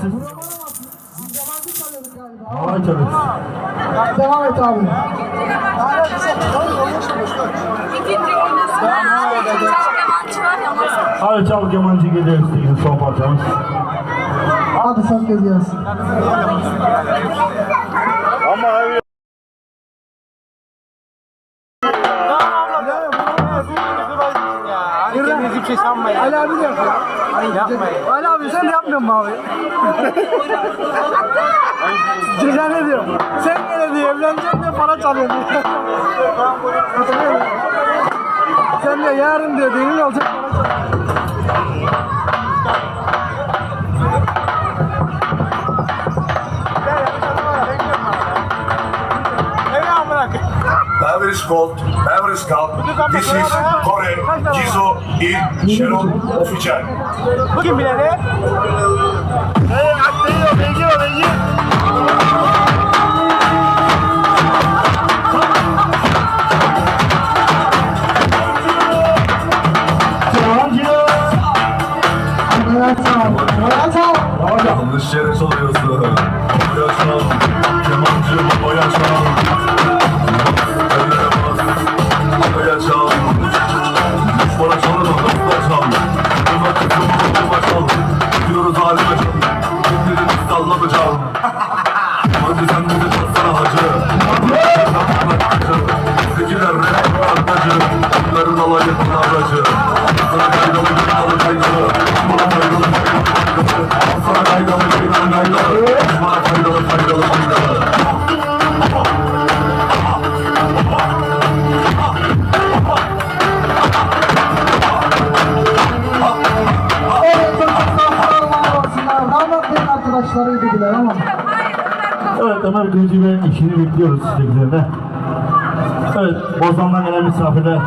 siz? Havay çalıyoruz. Devam et abi. Hadi çal kemancı geliyor işte son parçamız. Hadi sen de gelsin. Kendinizi bir şey sanmayın. Ali abi de yapıyor. Yapmayın. Ali abi sen de yapmıyor musun abi? Ceza ne diyor? Sen gene diyor evleneceksin de para çalıyorsun diyor. Hatırlıyor musun? Sen de yarın diyor düğün olacak para çalıyorsun. Called, whoever is called, this is Kore, Jizo, in Sharon Official. Bugün bile de! Evet abi. Evet abi. Yanlış yere çalıyorsun. Çal, kemancı babaya çal. Arkadaşlarıydı bile ama. Evet Ömer işini bekliyoruz sevgilerine. Evet Bozan'dan gelen misafirler.